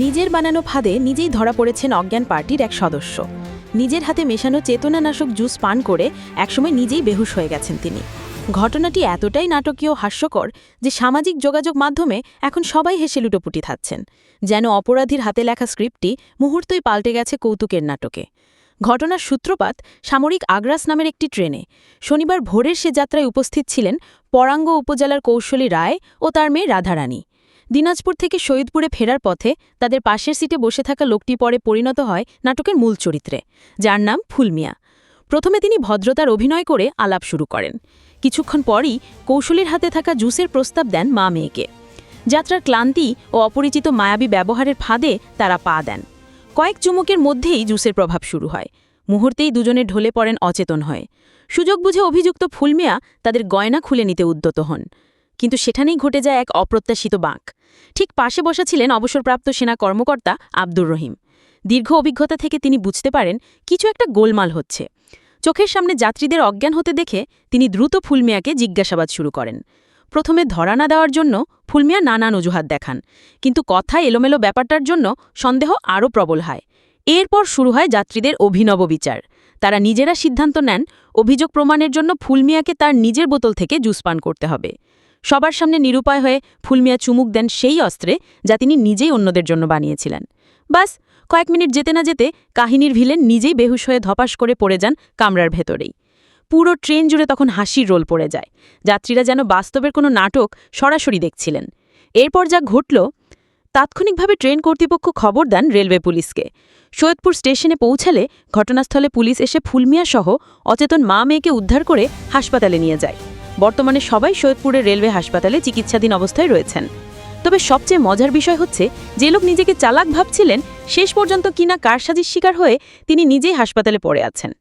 নিজের বানানো ফাঁদে নিজেই ধরা পড়েছেন অজ্ঞান পার্টির এক সদস্য। নিজের হাতে মেশানো চেতনানাশক জুস পান করে একসময় নিজেই বেহুশ হয়ে গেছেন তিনি। ঘটনাটি এতটাই নাটকীয় হাস্যকর যে সামাজিক যোগাযোগ মাধ্যমে এখন সবাই হেসে লুটোপুটি থাকছেন, যেন অপরাধীর হাতে লেখা স্ক্রিপ্টটি মুহূর্তই পাল্টে গেছে কৌতুকের নাটকে। ঘটনার সূত্রপাত সামরিক আগ্রাস নামের একটি ট্রেনে। শনিবার ভোরের সে যাত্রায় উপস্থিত ছিলেন পরাঙ্গ উপজেলার কৌশলী রায় ও তার মেয়ে রাধারানী। দিনাজপুর থেকে শহীদপুরে ফেরার পথে তাদের পাশের সিটে বসে থাকা লোকটি পরে পরিণত হয় নাটকের মূল চরিত্রে, যার নাম ফুলমিয়া প্রথমে তিনি ভদ্রতার অভিনয় করে আলাপ শুরু করেন। কিছুক্ষণ পরই কৌশলীর হাতে থাকা জুসের প্রস্তাব দেন মা মেয়েকে। যাত্রার ক্লান্তি ও অপরিচিত মায়াবী ব্যবহারের ফাঁদে তারা পা দেন। কয়েক চুমুকের মধ্যেই জুসের প্রভাব শুরু হয়। মুহূর্তেই দুজনে ঢলে পড়েন অচেতন হয়ে। সুযোগ বুঝে অভিযুক্ত ফুলমিয়া তাদের গয়না খুলে নিতে উদ্যত হন। কিন্তু সেখানেই ঘটে যায় এক অপ্রত্যাশিত বাঁক। ঠিক পাশে বসা ছিলেন অবসরপ্রাপ্ত সেনা কর্মকর্তা আব্দুর রহিম। দীর্ঘ অভিজ্ঞতা থেকে তিনি বুঝতে পারেন, কিছু একটা গোলমাল হচ্ছে। চোখের সামনে যাত্রীদের অজ্ঞান হতে দেখে তিনি দ্রুত ফুলমিয়াকে জিজ্ঞাসাবাদ শুরু করেন। প্রথমে ধরা না দেওয়ার জন্য ফুলমিয়া নানান অজুহাত দেখান, কিন্তু কথা এলোমেলো ব্যাপারটার জন্য সন্দেহ আরও প্রবল হয়। এরপর শুরু হয় যাত্রীদের অভিনব বিচার। তারা নিজেরা সিদ্ধান্ত নেন, অভিযোগ প্রমাণের জন্য ফুলমিয়াকে তার নিজের বোতল থেকে জুস পান করতে হবে। সবার সামনে নিরুপায় হয়ে ফুলমিয়া চুমুক দেন সেই অস্ত্রে যা তিনি নিজেই অন্যদের জন্য বানিয়েছিলেন। বাস, কয়েক মিনিট যেতে না যেতে কাহিনীর ভিলেন নিজেই বেহুশ হয়ে ধপাস করে পড়ে যান কামরার ভেতরেই। পুরো ট্রেন জুড়ে তখন হাসির রোল পড়ে যায়। যাত্রীরা যেন বাস্তবের কোনো নাটক সরাসরি দেখছিলেন। এরপর যা ঘটল, তাৎক্ষণিকভাবে ট্রেন কর্তৃপক্ষ খবর দেন রেলওয়ে পুলিশকে। সৈয়দপুর স্টেশনে পৌঁছালে ঘটনাস্থলে পুলিশ এসে ফুলমিয়া সহ অচেতন মা মেয়েকে উদ্ধার করে হাসপাতালে নিয়ে যায়। বর্তমানে সবাই সৈয়দপুরের রেলওয়ে হাসপাতালে চিকিৎসাধীন অবস্থায় রয়েছেন। তবে সবচেয়ে মজার বিষয় হচ্ছে, যে লোক নিজেকে চালাক ভাবছিলেন, শেষ পর্যন্ত কিনা কারসাজির শিকার হয়ে তিনি নিজেই হাসপাতালে পড়ে আছেন।